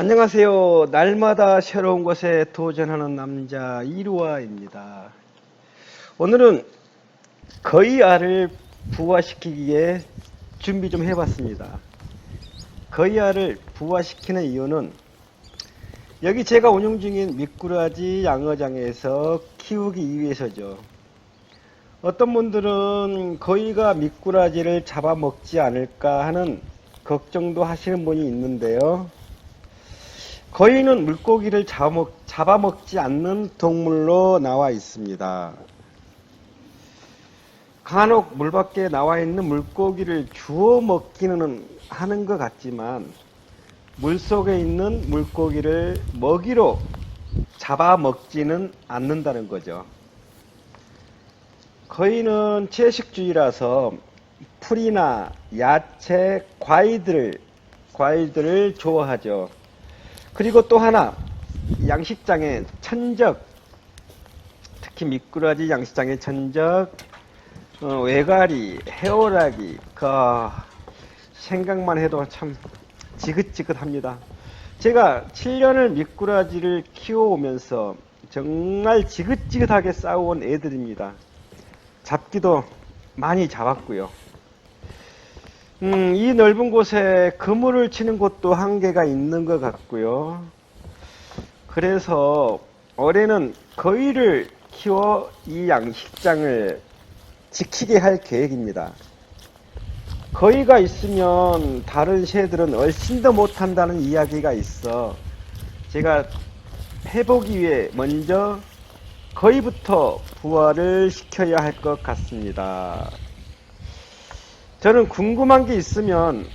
안녕하세요. 날마다 새로운 것에 도전하는 남자 이루아입니다. 오늘은 거의알을 부화시키기에 준비 좀 해봤습니다. 거의알을 부화시키는 이유는 여기 제가 운영 중인 미꾸라지 양어장에서 키우기 위해서죠. 어떤 분들은 거의가 미꾸라지를 잡아먹지 않을까 하는 걱정도 하시는 분이 있는데요. 거의는 물고기를 잡아먹, 잡아먹 지 않는 동물로 나와 있습니다. 간혹 물 밖에 나와 있는 물고기를 주워 먹기는 하는 것 같지만 물 속에 있는 물고기를 먹이로 잡아먹지는 않는다는 거죠. 거의는 채식주의라서 풀이나 야채, 과일들을, 과일들을 좋아하죠. 그리고 또 하나, 양식장에 천적, 특히 미꾸라지 양식장의 천적, 어, 외가리, 해오라기, 그, 생각만 해도 참 지긋지긋합니다. 제가 7년을 미꾸라지를 키워오면서 정말 지긋지긋하게 싸워온 애들입니다. 잡기도 많이 잡았고요. 음, 이 넓은 곳에 그물을 치는 곳도 한계가 있는 것 같고요. 그래서 올해는 거위를 키워 이 양식장을 지키게 할 계획입니다. 거위가 있으면 다른 새들은 얼씬 더 못한다는 이야기가 있어 제가 해보기 위해 먼저 거의부터 부활을 시켜야 할 것 같습니다. 저는 궁금한 게 있으면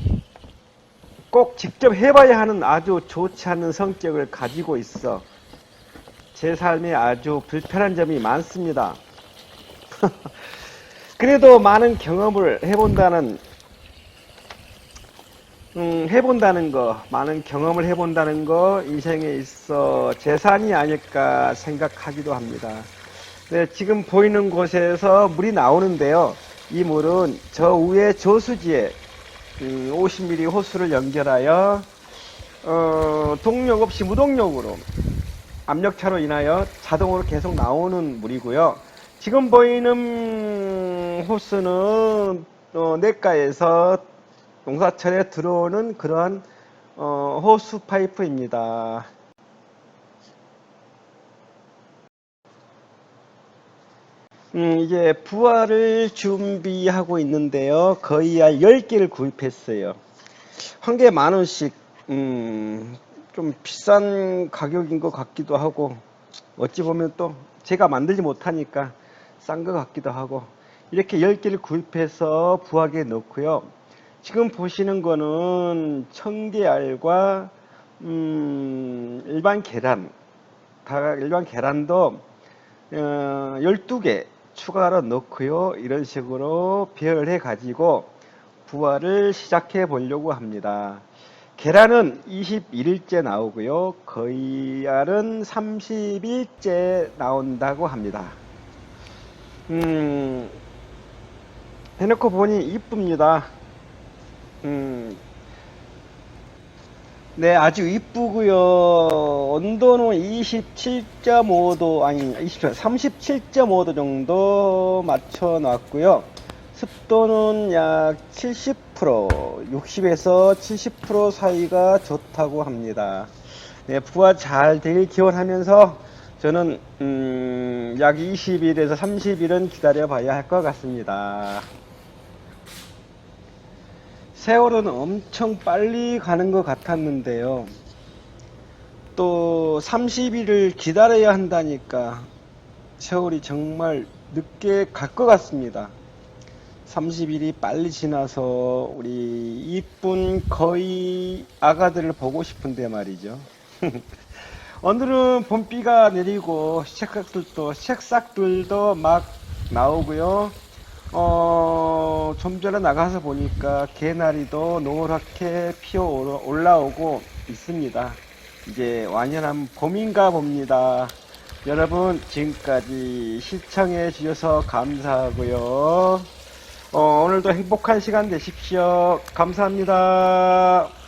꼭 직접 해봐야 하는 아주 좋지 않은 성격을 가지고 있어 제 삶에 아주 불편한 점이 많습니다. 그래도 많은 경험을 해본다는 음, 해본다는 거, 많은 경험을 해본다는 거 인생에 있어 재산이 아닐까 생각하기도 합니다. 네, 지금 보이는 곳에서 물이 나오는데요. 이 물은 저 위에 저수지에 음, 50mm 호수를 연결하여 어, 동력 없이 무동력으로 압력차로 인하여 자동으로 계속 나오는 물이고요. 지금 보이는 호수는 어, 냇가에서 농사철에 들어오는 그러한 어, 호수 파이프입니다. 음, 이제 부화를 준비하고 있는데요. 거의 한 10개를 구입했어요. 한 개 만 원씩, 음, 좀 비싼 가격인 것 같기도 하고, 어찌 보면 또 제가 만들지 못하니까 싼 것 같기도 하고, 이렇게 10개를 구입해서 부화기에 넣고요. 지금 보시는 거는 청계알과, 음, 일반 계란, 다 일반 계란도 어, 12개 추가로 넣고요. 이런 식으로 배열해 가지고 부화를 시작해 보려고 합니다. 계란은 21일째 나오고요. 거의알은 30일째 나온다고 합니다. 음, 해놓고 보니 이쁩니다. 음, 네, 아주 이쁘고요. 온도는 27.5도 아니 20, 37.5도 정도 맞춰 놨고요. 습도는 약 70%, 60에서 70% 사이가 좋다고 합니다. 네, 부화 잘 되길 기원하면서 저는 음, 약 20일에서 30일은 기다려 봐야 할 것 같습니다. 세월은 엄청 빨리 가는 것 같았는데요. 또 30일을 기다려야 한다니까 세월이 정말 늦게 갈 것 같습니다. 30일이 빨리 지나서 우리 이쁜 거의 아가들을 보고 싶은데 말이죠. 오늘은 봄비가 내리고 새싹들도 새싹들도 막 나오고요. 어, 좀 전에 나가서 보니까 개나리도 노랗게 피어 올라오고 있습니다. 이제 완연한 봄인가 봅니다. 여러분, 지금까지 시청해 주셔서 감사하고요. 어, 오늘도 행복한 시간 되십시오. 감사합니다.